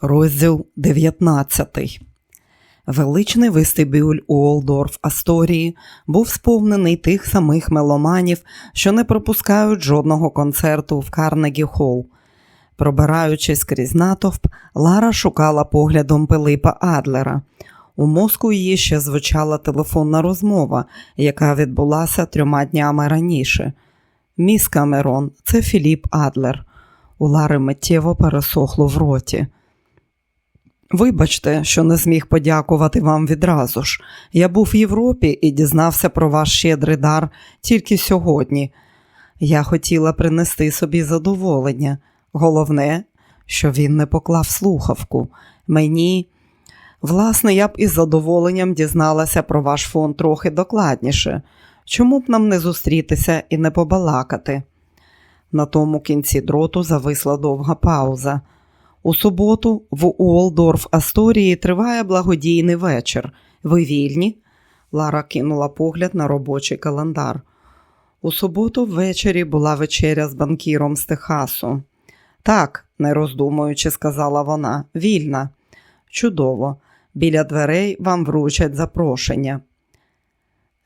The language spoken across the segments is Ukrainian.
Розділ 19 Величний вестибюль Уолдорф Асторії був сповнений тих самих меломанів, що не пропускають жодного концерту в Карнегі Холл. Пробираючись крізь натовп, Лара шукала поглядом Пилипа Адлера. У мозку її ще звучала телефонна розмова, яка відбулася трьома днями раніше. Міс Камерон, це Філіп Адлер. У Лари миттєво пересохло в роті. Вибачте, що не зміг подякувати вам відразу ж. Я був в Європі і дізнався про ваш щедрий дар тільки сьогодні. Я хотіла принести собі задоволення. Головне, що він не поклав слухавку. Мені, власне, я б із задоволенням дізналася про ваш фонд трохи докладніше. Чому б нам не зустрітися і не побалакати? На тому кінці дроту зависла довга пауза. У суботу в Уолдорф Асторії триває благодійний вечір. Ви вільні? Лара кинула погляд на робочий календар. У суботу ввечері була вечеря з банкіром з Техасу. Так, не роздумуючи, сказала вона, вільна. Чудово. Біля дверей вам вручать запрошення.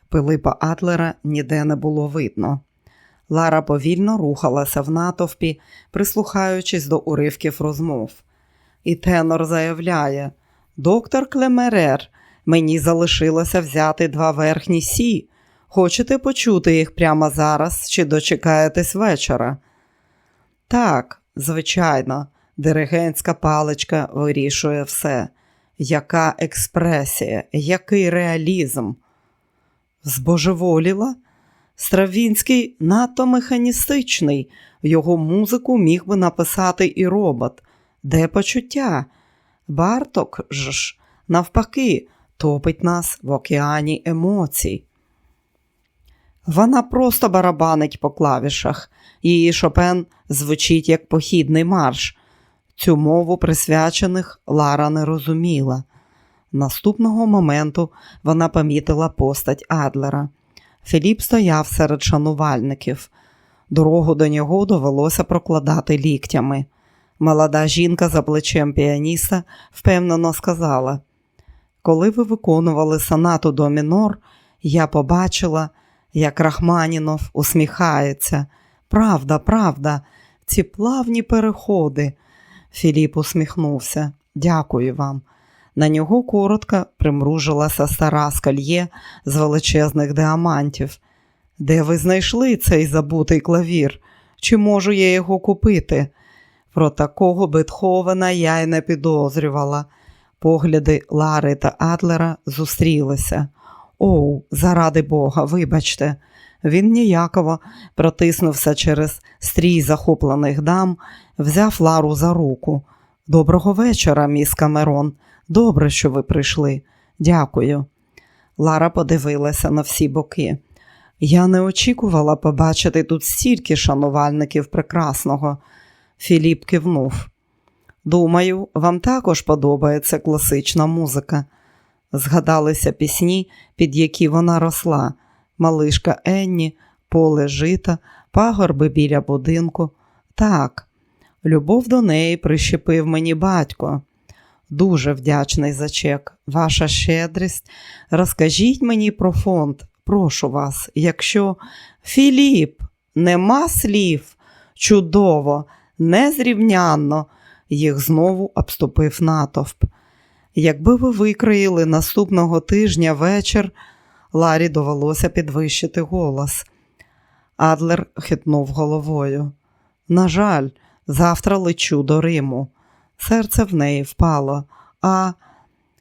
Пилипа Атлера ніде не було видно. Лара повільно рухалася в натовпі, прислухаючись до уривків розмов. І тенор заявляє: Доктор Клемерер, мені залишилося взяти два верхні сі. Хочете почути їх прямо зараз чи дочекаєтесь вечора? Так, звичайно, диригентська паличка вирішує все. Яка експресія, який реалізм? Збожеволіла? Стравінський надто механістичний, його музику міг би написати і робот. Де почуття? Барток ж, навпаки, топить нас в океані емоцій. Вона просто барабанить по клавішах, її Шопен звучить як похідний марш. Цю мову присвячених Лара не розуміла. Наступного моменту вона помітила постать Адлера. Філіп стояв серед шанувальників. Дорогу до нього довелося прокладати ліктями. Молода жінка за плечем піаніста впевнено сказала: Коли ви виконували сонату до мінор, я побачила, як Рахманінов усміхається. Правда, правда, ці плавні переходи. Філіп усміхнувся. Дякую вам. На нього коротко примружилася стара скальє з величезних діамантів. Де ви знайшли цей забутий клавір? Чи можу я його купити? Про такого Бетховена я й не підозрювала. Погляди Лари та Адлера зустрілися. Оу, заради Бога, вибачте. Він ніяково протиснувся через стрій захоплених дам, взяв Лару за руку. Доброго вечора, міс Камерон. Добре, що ви прийшли. Дякую. Лара подивилася на всі боки. Я не очікувала побачити тут стільки шанувальників прекрасного. Філіп кивнув. Думаю, вам також подобається класична музика. Згадалися пісні, під які вона росла, малишка Енні, поле жита, пагорби біля будинку. Так, любов до неї прищепив мені батько. Дуже вдячний за чек. Ваша щедрість. Розкажіть мені про фонд. Прошу вас, якщо Філіп, нема слів, чудово, незрівнянно, їх знову обступив натовп. Якби ви викроїли наступного тижня вечір, Ларі довелося підвищити голос. Адлер хитнув головою. На жаль, завтра лечу до Риму. Серце в неї впало. А,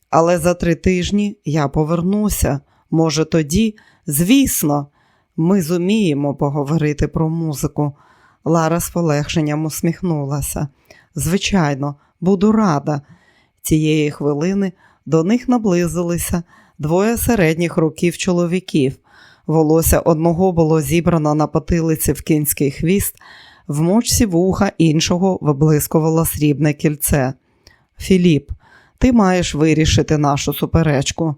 але за три тижні я повернуся. Може, тоді, звісно, ми зуміємо поговорити про музику. Лара з полегшенням усміхнулася. Звичайно, буду рада. Цієї хвилини до них наблизилися двоє середніх років чоловіків. Волосся одного було зібрано на потилиці в кінський хвіст, в мочці вуха іншого виблискувало срібне кільце. Філіп, ти маєш вирішити нашу суперечку.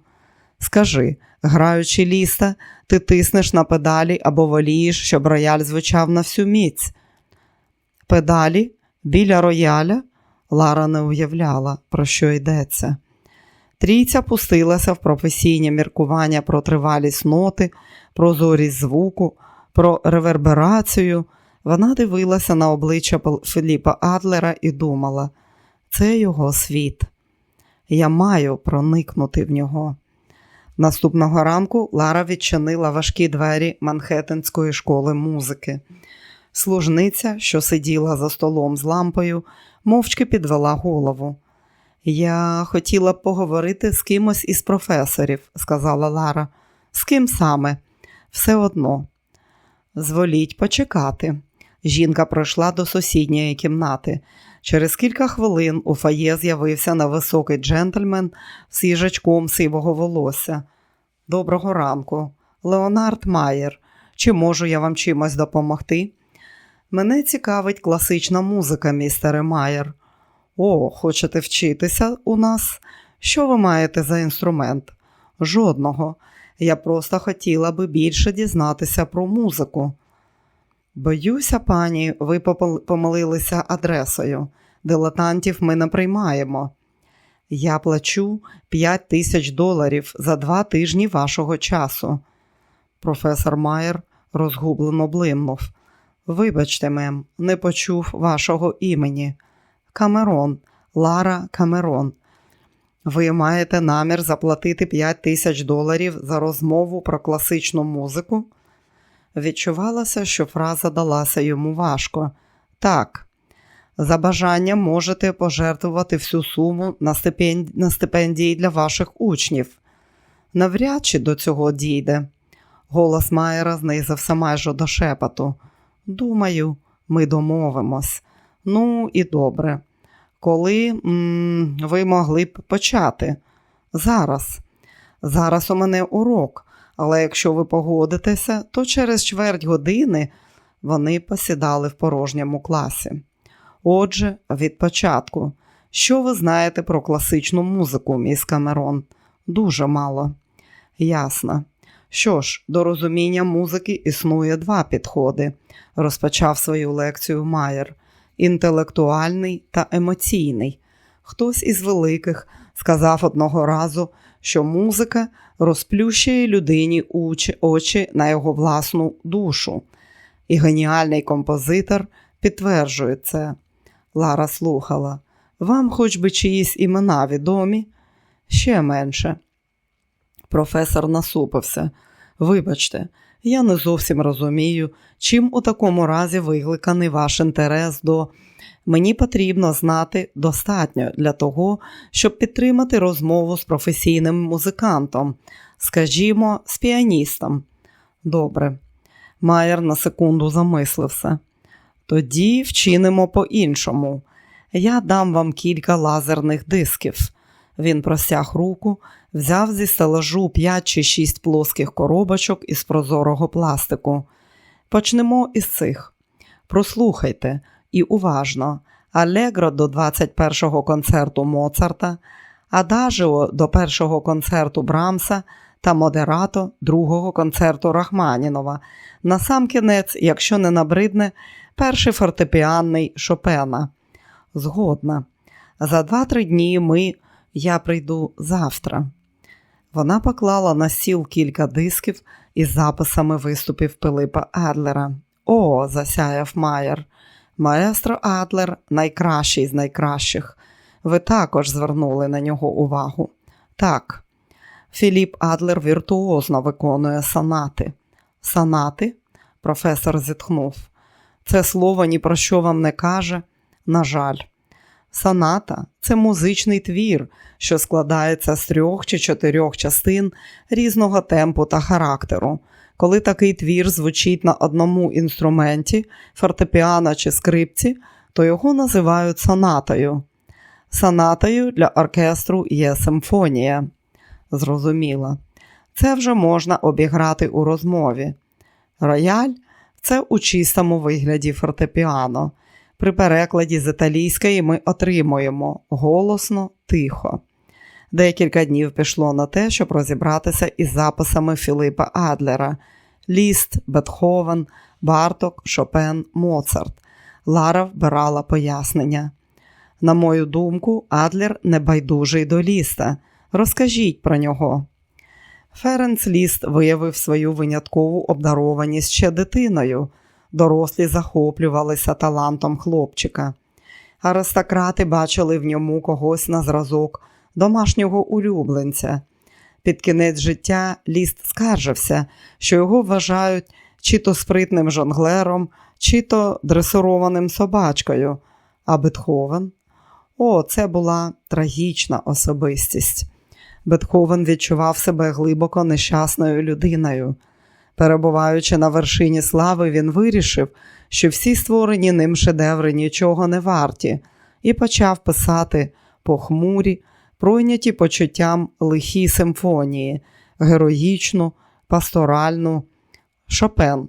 Скажи, граючи ліста, ти тиснеш на педалі або волієш, щоб рояль звучав на всю міць. Педалі біля рояля Лара не уявляла, про що йдеться. Трійця пустилася в професійні міркування про тривалість ноти, про зорість звуку, про реверберацію. Вона дивилася на обличчя Філіпа Адлера і думала, це його світ. Я маю проникнути в нього. Наступного ранку Лара відчинила важкі двері Манхеттенської школи музики. Служниця, що сиділа за столом з лампою, мовчки підвела голову. Я хотіла б поговорити з кимось із професорів, сказала Лара. З ким саме? Все одно. Зволіть почекати. Жінка пройшла до сусідньої кімнати. Через кілька хвилин у фає з'явився невисокий джентльмен з їжачком сивого волосся. Доброго ранку, Леонард Майер. Чи можу я вам чимось допомогти? Мене цікавить класична музика, містере Майер. О, хочете вчитися у нас? Що ви маєте за інструмент? Жодного. Я просто хотіла би більше дізнатися про музику. Боюся, пані, ви помилилися адресою. Дилетантів ми не приймаємо. Я плачу 5 тисяч доларів за два тижні вашого часу. Професор Майер розгублено блимнув. Вибачте, мем, не почув вашого імені. Камерон, Лара Камерон. Ви маєте намір заплатити 5 тисяч доларів за розмову про класичну музику? Відчувалося, що фраза далася йому важко. Так, за бажанням можете пожертвувати всю суму на, стипендії, для ваших учнів. Навряд чи до цього дійде. Голос Майера знизився майже до шепоту. Думаю, ми домовимось. Ну і добре. Коли м ви могли б почати? Зараз. Зараз у мене урок, але якщо ви погодитеся, то через чверть години вони посідали в порожньому класі. Отже, від початку, що ви знаєте про класичну музику, міс Камерон? Дуже мало. Ясно. Що ж, до розуміння музики існує два підходи, розпочав свою лекцію Майер інтелектуальний та емоційний. Хтось із великих сказав одного разу, що музика розплющує людині очі на його власну душу. І геніальний композитор підтверджує це. Лара слухала. Вам хоч би чиїсь імена відомі? Ще менше. Професор насупився. Вибачте, я не зовсім розумію, чим у такому разі викликаний ваш інтерес до. Мені потрібно знати достатньо для того, щоб підтримати розмову з професійним музикантом, скажімо, з піаністом. Добре. Майер на секунду замислився. Тоді вчинимо по-іншому. Я дам вам кілька лазерних дисків. Він простяг руку, взяв зі стелажу 5 чи 6 плоских коробочок із прозорого пластику. Почнемо із цих. Прослухайте і уважно. Алегро до 21-го концерту Моцарта, Адажіо до першого концерту Брамса та Модерато другого концерту Рахманінова. Насамкінець, якщо не набридне, перший фортепіанний Шопена. Згодна. За два-три дні ми, я прийду завтра. Вона поклала на стіл кілька дисків із записами виступів Пилипа Адлера. О, засяяв Майер. Маестро Адлер найкращий з найкращих. Ви також звернули на нього увагу. Так, Філіп Адлер віртуозно виконує сонати. Сонати? Професор зітхнув. Це слово ні про що вам не каже. На жаль, соната це музичний твір, що складається з трьох чи чотирьох частин різного темпу та характеру. Коли такий твір звучить на одному інструменті, фортепіано чи скрипці, то його називають сонатою. Сонатою для оркестру є симфонія. Зрозуміло. Це вже можна обіграти у розмові. Рояль це у чистому вигляді фортепіано. При перекладі з італійської ми отримуємо голосно, тихо. Декілька днів пішло на те, щоб розібратися із записами Філипа Адлера, Ліст, Бетховен, Барток, Шопен, Моцарт. Лара вбирала пояснення. На мою думку, Адлер небайдужий до ліста. Розкажіть про нього. Ференц Ліст виявив свою виняткову обдарованість ще дитиною. Дорослі захоплювалися талантом хлопчика. Аристократи бачили в ньому когось на зразок домашнього улюбленця. Під кінець життя Ліст скаржився, що його вважають чи то спритним жонглером, чи то дресированим собачкою. А Бетховен? О, це була трагічна особистість. Бетховен відчував себе глибоко нещасною людиною. Перебуваючи на вершині слави, він вирішив, що всі створені ним шедеври нічого не варті, і почав писати похмурі, пройняті почуттям лихі симфонії, героїчну, пасторальну Шопен.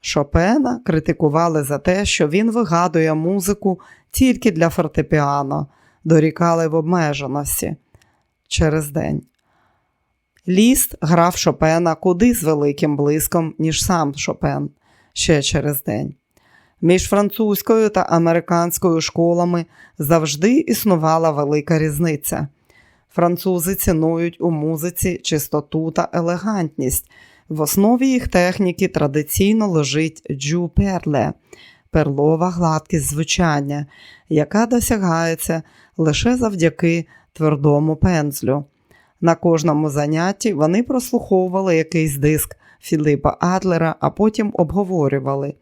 Шопена критикували за те, що він вигадує музику тільки для фортепіано, дорікали в обмеженості через день. Ліст грав Шопена куди з великим блиском, ніж сам Шопен ще через день. Між французькою та американською школами завжди існувала велика різниця. Французи цінують у музиці чистоту та елегантність. В основі їх техніки традиційно лежить джу перле перлова гладкість звучання, яка досягається лише завдяки твердому пензлю. На кожному занятті вони прослуховували якийсь диск Філіпа Адлера, а потім обговорювали.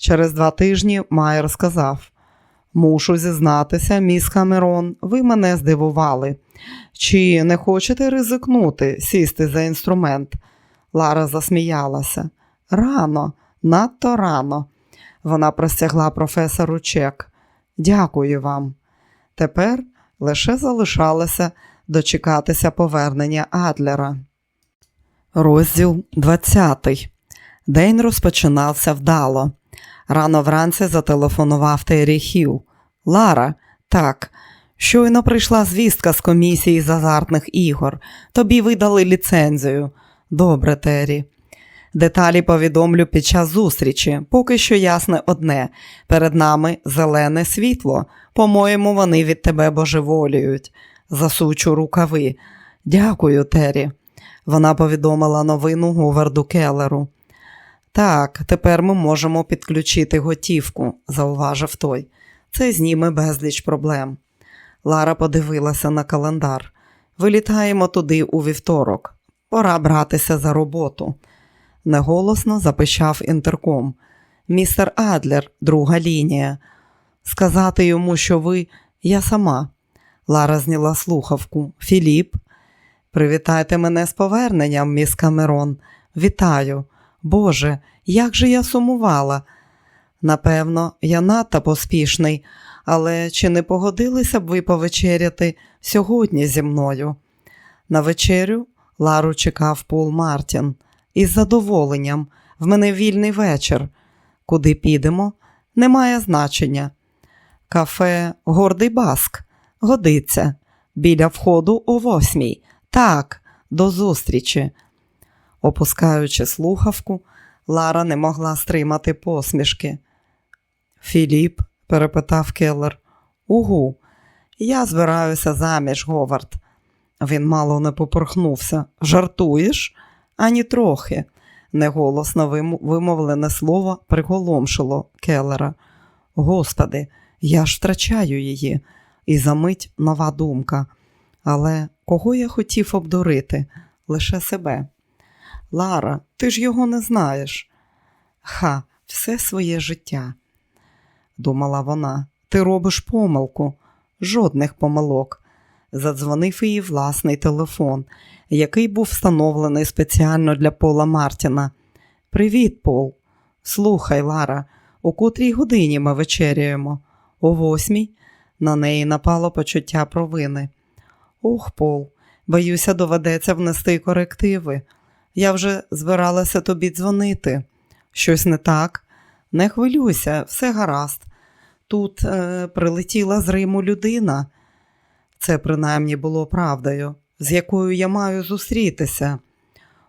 Через два тижні Майер сказав: Мушу зізнатися, міс Камерон, ви мене здивували. Чи не хочете ризикнути сісти за інструмент? Лара засміялася. Рано, надто рано. Вона простягла професору чек. Дякую вам. Тепер лише залишалося дочекатися повернення Адлера. Розділ 20. День розпочинався вдало. Рано вранці зателефонував Террі Хіл. Лара, так, щойно прийшла звістка з комісії з азартних ігор. Тобі видали ліцензію. Добре, Террі. Деталі повідомлю під час зустрічі. Поки що ясне одне. Перед нами зелене світло. По-моєму, вони від тебе божеволіють. Засучу рукави. Дякую, Террі. Вона повідомила новину Говарду Келлеру. Так, тепер ми можемо підключити готівку, зауважив той. Це зніме безліч проблем. Лара подивилася на календар. Вилітаємо туди у вівторок. Пора братися за роботу. Неголосно запищав інтерком. Містер Адлер, друга лінія. Сказати йому, що ви, я сама. Лара зняла слухавку. Філіп, привітайте мене з поверненням, міс Камерон. Вітаю. Боже, як же я сумувала. Напевно, я надто поспішний, але чи не погодилися б ви повечеряти сьогодні зі мною? На вечерю Лару чекав Пол Мартін. Із задоволенням, в мене вільний вечір. Куди підемо? Немає значення. Кафе Гордий Баск. Годиться. Біля входу о восьмій. Так, до зустрічі. Опускаючи слухавку, Лара не могла стримати посмішки. Філіп, перепитав Келлер. Угу, я збираюся заміж, Говард. Він мало не попорхнувся. Жартуєш? Ані трохи. Неголосно вимовлене слово приголомшило Келлера. Господи, я ж втрачаю її, і за мить нова думка. Але кого я хотів обдурити? Лише себе. Лара, ти ж його не знаєш. Ха, все своє життя, думала вона. Ти робиш помилку, жодних помилок. Задзвонив її власний телефон, який був встановлений спеціально для Пола Мартіна. Привіт, Пол. Слухай, Лара, у котрій годині ми вечеряємо? О восьмій. На неї напало почуття провини. Ох, Пол, боюся, доведеться внести корективи. Я вже збиралася тобі дзвонити. Щось не так? Не хвилюйся, все гаразд. Тут е, прилетіла з Риму людина. Це принаймні було правдою, з якою я маю зустрітися.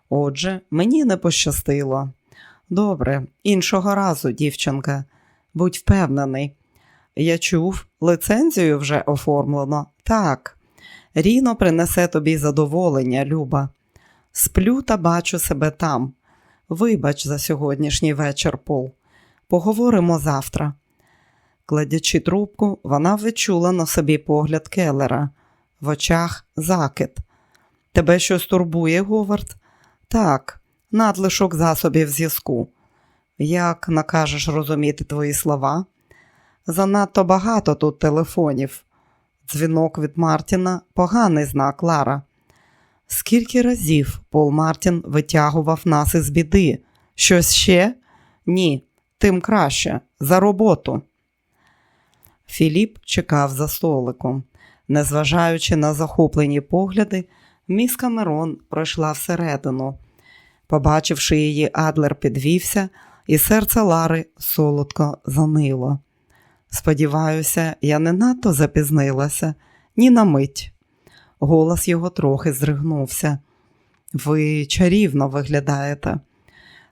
Отже, мені не пощастило. Добре, іншого разу, дівчинка, будь впевнений, Я чув, лицензію вже оформлено. Так. Ріно принесе тобі задоволення, Люба. Сплю та бачу себе там. Вибач за сьогоднішній вечір, Пол. Поговоримо завтра. Кладячи трубку, вона відчула на собі погляд Келлера. В очах закид. Тебе щось турбує, Говард? Так, надлишок засобів зв'язку. Як накажеш розуміти твої слова? Занадто багато тут телефонів. Дзвінок від Мартіна поганий знак Лара. Скільки разів Пол Мартін витягував нас із біди? Щось ще? Ні, тим краще. За роботу. Філіп чекав за столиком. Незважаючи на захоплені погляди, міс Камерон пройшла всередину. Побачивши її, Адлер підвівся, і серце Лари солодко занило. Сподіваюся, я не надто запізнилася, ні на мить. Голос його трохи здригнувся. Ви чарівно виглядаєте.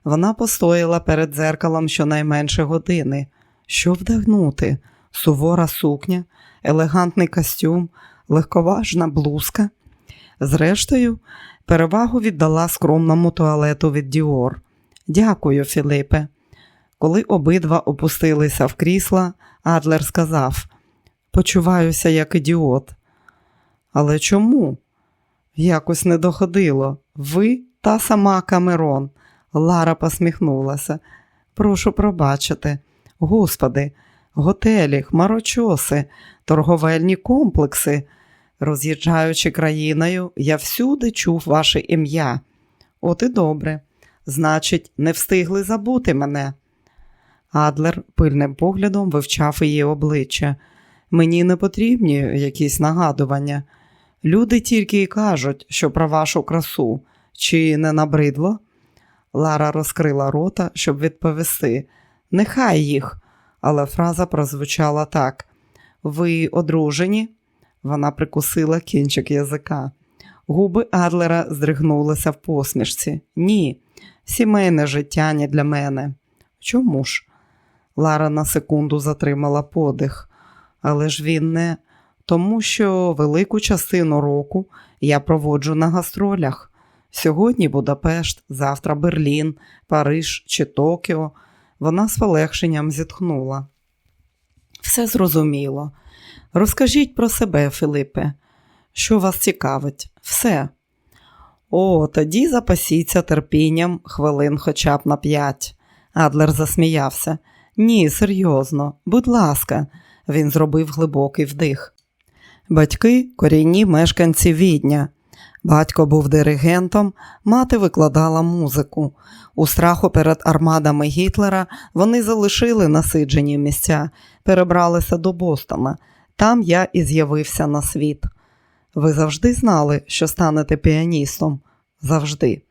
Вона постояла перед дзеркалом щонайменше години. Що вдягнути? Сувора сукня, елегантний костюм, легковажна блузка. Зрештою, перевагу віддала скромному туалету від Діор. Дякую, Філіпе. Коли обидва опустилися в крісла, Адлер сказав: Почуваюся як ідіот. Але чому? Якось не доходило. Ви та сама Камерон. Лара посміхнулася. Прошу пробачити. Господи, готелі, хмарочоси, торговельні комплекси. Роз'їжджаючи країною, я всюди чув ваше ім'я. От і добре. Значить, не встигли забути мене. Адлер пильним поглядом вивчав її обличчя. Мені не потрібні якісь нагадування. Люди тільки й кажуть, що про вашу красу. Чи не набридло? Лара розкрила рота, щоб відповісти. Нехай їх. Але фраза прозвучала так: Ви одружені? Вона прикусила кінчик язика. Губи Адлера здригнулися в посмішці. Ні, сімейне життя не для мене. Чому ж? Лара на секунду затримала подих. Але ж він не тому, що велику частину року я проводжу на гастролях. Сьогодні Будапешт, завтра Берлін, Париж чи Токіо. Вона з полегшенням зітхнула. Все зрозуміло. Розкажіть про себе, Филипе, що вас цікавить? Все. О, тоді запасіться терпінням хвилин хоча б на п'ять. Адлер засміявся. Ні, серйозно, будь ласка, він зробив глибокий вдих. Батьки корінні мешканці відня. Батько був диригентом, мати викладала музику. У страху перед армадами Гітлера вони залишили насиджені місця, перебралися до Бостона. Там я і з'явився на світ. Ви завжди знали, що станете піаністом? Завжди.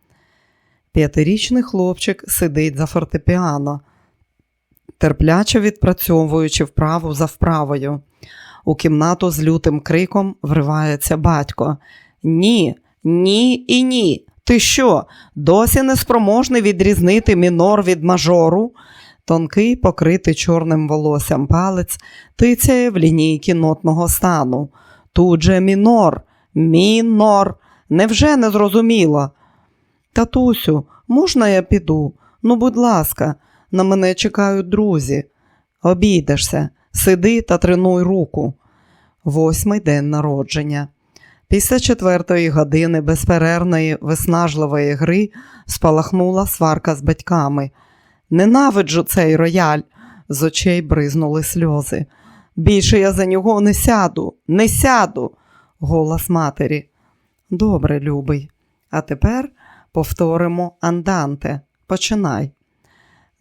П'ятирічний хлопчик сидить за фортепіано, терпляче відпрацьовуючи вправу за вправою. У кімнату з лютим криком вривається батько. Ні, ні і ні. Ти що? Досі неспроможний відрізнити мінор від мажору? Тонкий, покритий чорним волоссям палець тицяє в лінійки нотного стану. Тут же мінор, мінор. Невже не зрозуміло? Татусю, можна я піду? Ну, будь ласка, на мене чекають друзі. Обійдешся, сиди та тренуй руку. Восьмий день народження. Після четвертої години безперервної виснажливої гри спалахнула сварка з батьками. Ненавиджу цей рояль, з очей бризнули сльози. Більше я за нього не сяду, не сяду, голос матері. Добре, любий. А тепер повторимо анданте. Починай.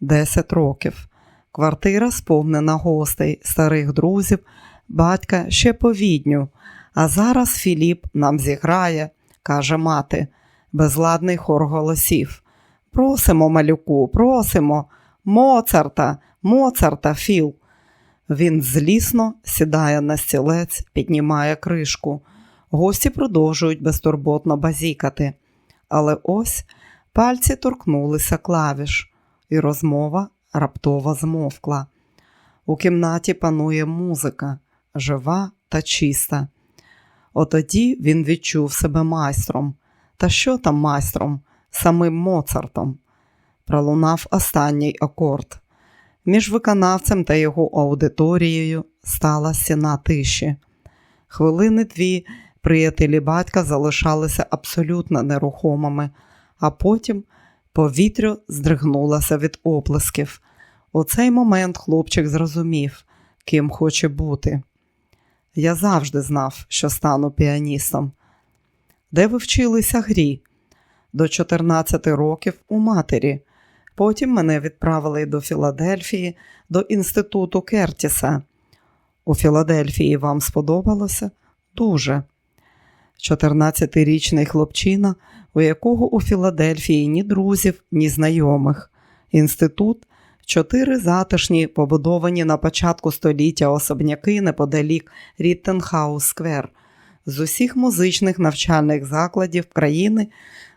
Десять років. Квартира сповнена гостей, старих друзів, батька ще по. А зараз Філіп нам зіграє, каже мати, безладний хор голосів. Просимо, малюку, просимо. Моцарта, Моцарта, Філ. Він злісно сідає на стілець, піднімає кришку. Гості продовжують безтурботно базікати. Але ось пальці торкнулися клавіш, і розмова раптово змовкла. У кімнаті панує музика, жива та чиста. Отоді він відчув себе майстром. Та що там майстром? Самим Моцартом. Пролунав останній акорд. Між виконавцем та його аудиторією стала стіна тиші. Хвилини дві приятелі батька залишалися абсолютно нерухомими, а потім повітря здригнулося від оплесків. У цей момент хлопчик зрозумів, ким хоче бути. Я завжди знав, що стану піаністом. Де ви вчилися грі? До 14 років у матері. Потім мене відправили до Філадельфії, до інституту Кертіса. У Філадельфії вам сподобалося? Дуже. 14-річний хлопчина, у якого у Філадельфії ні друзів, ні знайомих. Інститут чотири затишні, побудовані на початку століття особняки неподалік Ріттенхаус Сквер. З усіх музичних навчальних закладів країни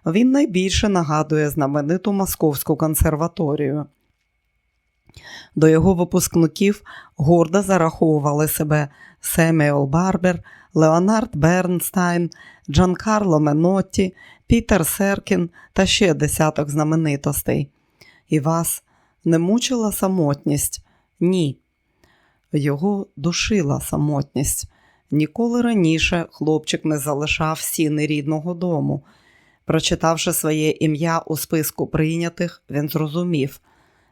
він найбільше нагадує знамениту Московську консерваторію. До його випускників гордо зараховували себе Семюел Барбер, Леонард Бернстайн, Джанкарло Менотті, Пітер Серкін та ще десяток знаменитостей. І вас не мучила самотність? Ні. Його душила самотність. Ніколи раніше хлопчик не залишав стіни рідного дому. Прочитавши своє ім'я у списку прийнятих, він зрозумів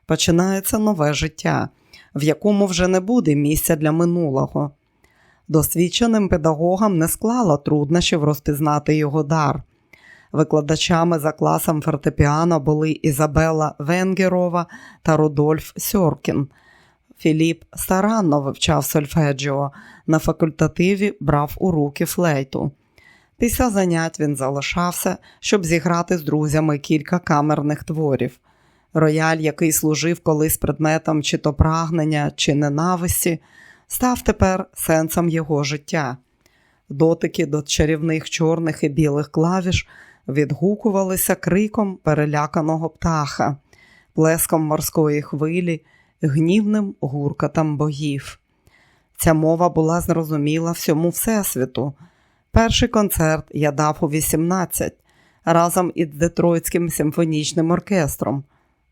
починається нове життя, в якому вже не буде місця для минулого. Досвідченим педагогам не склало труднощів розпізнати його дар. Викладачами за класом фортепіано були Ізабела Венгерова та Рудольф Сьоркін. Філіп старанно вивчав сольфеджіо, на факультативі брав у руки флейту. Після занять він залишався, щоб зіграти з друзями кілька камерних творів. Рояль, який служив колись предметом чи то прагнення, чи ненависті, став тепер сенсом його життя. Дотики до чарівних чорних і білих клавіш відгукувалися криком переляканого птаха, плеском морської хвилі, гнівним гуркотом богів. Ця мова була зрозуміла всьому Всесвіту. Перший концерт я дав у 18 разом із Детройтським симфонічним оркестром.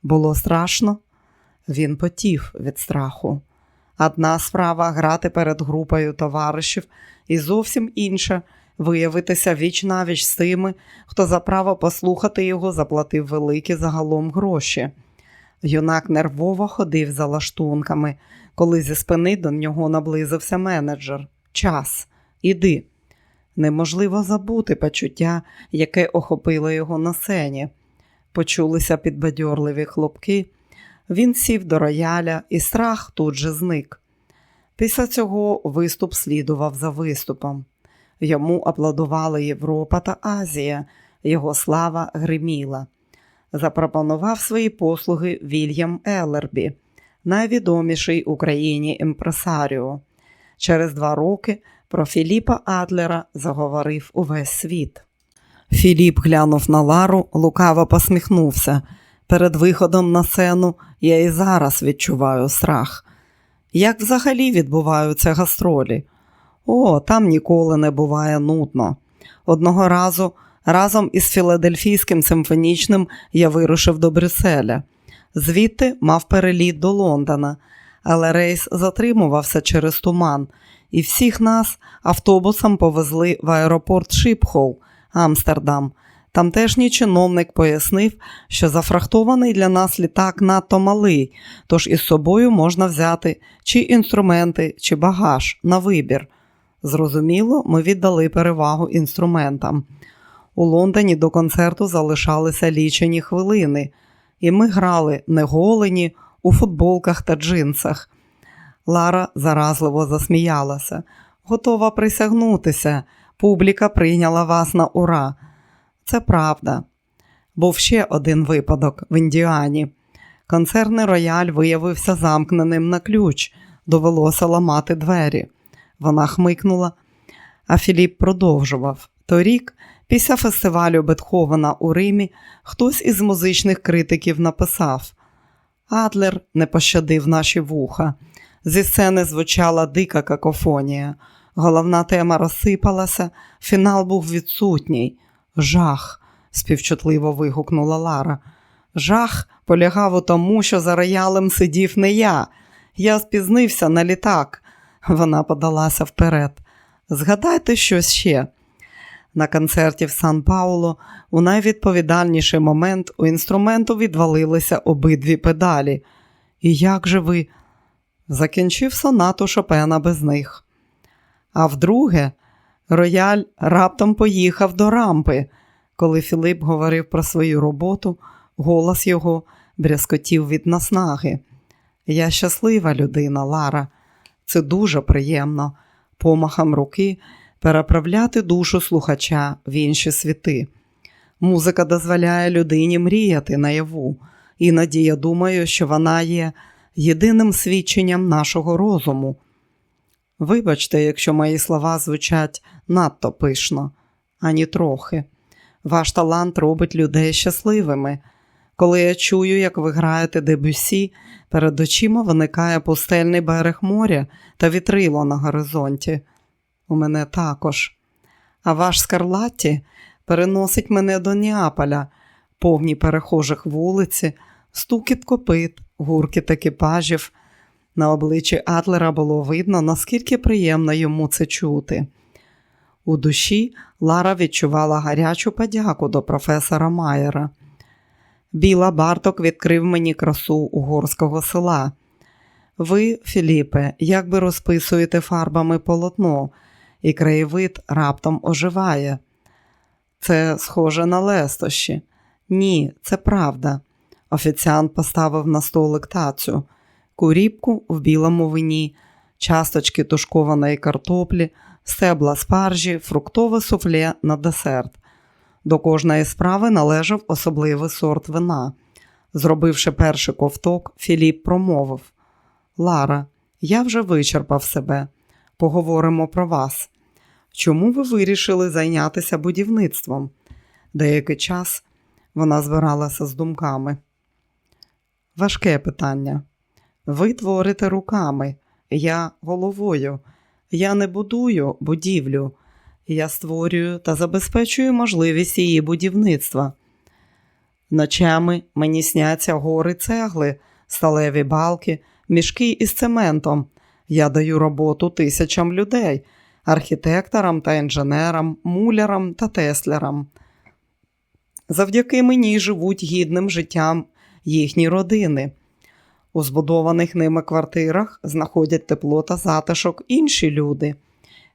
Було страшно? Він потів від страху. Одна справа грати перед групою товаришів, і зовсім інша виявитися віч навіч з тими, хто за право послухати його заплатив великі загалом гроші. Юнак нервово ходив за лаштунками, коли зі спини до нього наблизився менеджер. Час, іди. Неможливо забути почуття, яке охопило його на сцені. Почулися підбадьорливі хлопки. Він сів до рояля, і страх тут же зник. Після цього виступ слідував за виступом. Йому аплодували Європа та Азія, його слава гриміла. Запропонував свої послуги Вільям Елербі, найвідоміший Україні імпресаріо. Через два роки про Філіпа Адлера заговорив увесь світ. Філіп глянув на Лару, лукаво посміхнувся. Перед виходом на сцену я і зараз відчуваю страх. Як взагалі відбуваються гастролі? О, там ніколи не буває нудно. Одного разу разом із Філадельфійським симфонічним я вирушив до Брюсселя. Звідти мав переліт до Лондона, але рейс затримувався через туман, і всіх нас автобусом повезли в аеропорт Шипхол, Амстердам. Тамтешній чиновник пояснив, що зафрахтований для нас літак надто малий, тож із собою можна взяти чи інструменти, чи багаж на вибір. Зрозуміло, ми віддали перевагу інструментам. У Лондоні до концерту залишалися лічені хвилини, і ми грали не голені у футболках та джинсах. Лара заразливо засміялася. Готова присягнутися. Публіка прийняла вас на ура. Це правда. Був ще один випадок в Індіані. Концерний рояль виявився замкненим на ключ, довелося ламати двері. Вона хмикнула, а Філіп продовжував. Торік, після фестивалю Бетховена у Римі, хтось із музичних критиків написав: Адлер не пощадив наші вуха. Зі сцени звучала дика какофонія. Головна тема розсипалася, фінал був відсутній. Жах, співчутливо вигукнула Лара. Жах полягав у тому, що за роялем сидів не я. Я спізнився на літак. Вона подалася вперед. Згадайте щось ще. На концерті в Сан Пауло у найвідповідальніший момент у інструменту відвалилися обидві педалі. І як же ви? Закінчив сонату Шопена без них. А вдруге, рояль раптом поїхав до рампи. Коли Філип говорив про свою роботу, голос його брязкотів від наснаги. Я щаслива людина, Лара. Це дуже приємно помахом руки переправляти душу слухача в інші світи. Музика дозволяє людині мріяти наяву, іноді я думаю, що вона є єдиним свідченням нашого розуму. Вибачте, якщо мої слова звучать надто пишно, ані трохи. Ваш талант робить людей щасливими. Коли я чую, як ви граєте дебюсі, перед очима виникає пустельний берег моря та вітрило на горизонті. У мене також. А ваш Скарлатті переносить мене до Неаполя, повні перехожих вулиці, стукіт копит, гуркіт екіпажів. На обличчі Атлера було видно, наскільки приємно йому це чути. У душі Лара відчувала гарячу подяку до професора Майера. Біла Барток відкрив мені красу угорського села. Ви, Філіпе, якби розписуєте фарбами полотно, і краєвид раптом оживає. Це схоже на лестощі. Ні, це правда. Офіціант поставив на столик тацю, куріпку в білому вині, часточки тушкованої картоплі, стебла спаржі, фруктове суфле на десерт. До кожної справи належав особливий сорт вина. Зробивши перший ковток, Філіп промовив Лара, я вже вичерпав себе. Поговоримо про вас. Чому ви вирішили зайнятися будівництвом? Деякий час вона збиралася з думками. Важке питання. Ви творите руками, я головою. Я не будую будівлю. Я створюю та забезпечую можливість її будівництва. Ночами мені сняться гори цегли, сталеві балки, мішки із цементом. Я даю роботу тисячам людей, архітекторам та інженерам, мулярам та теслярам. Завдяки мені живуть гідним життям їхні родини. У збудованих ними квартирах знаходять тепло та затишок інші люди.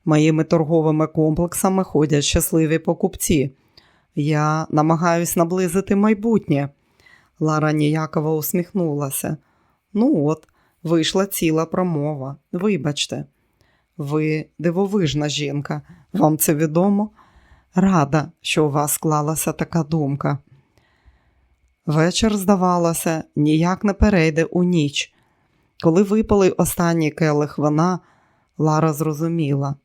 Моїми торговими комплексами ходять щасливі покупці. Я намагаюсь наблизити майбутнє. Лара ніяково усміхнулася. Ну от, вийшла ціла промова. Вибачте, ви дивовижна жінка, вам це відомо? Рада, що у вас склалася така думка. Вечір, здавалося, ніяк не перейде у ніч. Коли випали останній келих вина, Лара зрозуміла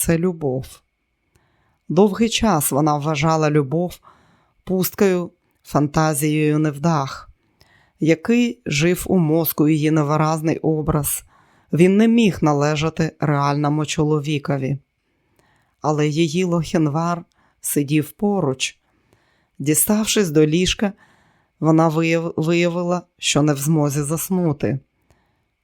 це любов. Довгий час вона вважала любов пусткою, фантазією невдах, який жив у мозку її невиразний образ. Він не міг належати реальному чоловікові. Але її лохінвар сидів поруч. Діставшись до ліжка, вона виявила, що не в змозі заснути.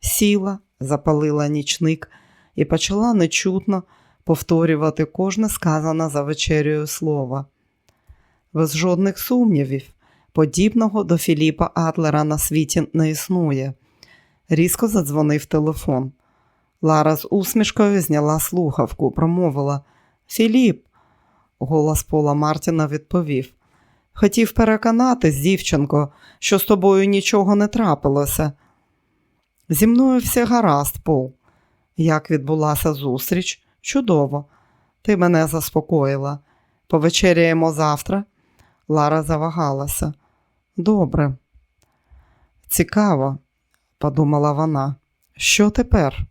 Сіла, запалила нічник і почала нечутно повторювати кожне сказане за вечерею слово. Без жодних сумнівів, подібного до Філіпа Атлера на світі не існує. Різко задзвонив телефон. Лара з усмішкою зняла слухавку, промовила Філіп. Голос Пола Мартіна відповів. Хотів переконатись, дівчинко, що з тобою нічого не трапилося. Зі мною все гаразд, Пол. Як відбулася зустріч? Чудово, ти мене заспокоїла. Повечеряємо завтра. Лара завагалася. Добре. Цікаво, подумала вона. Що тепер?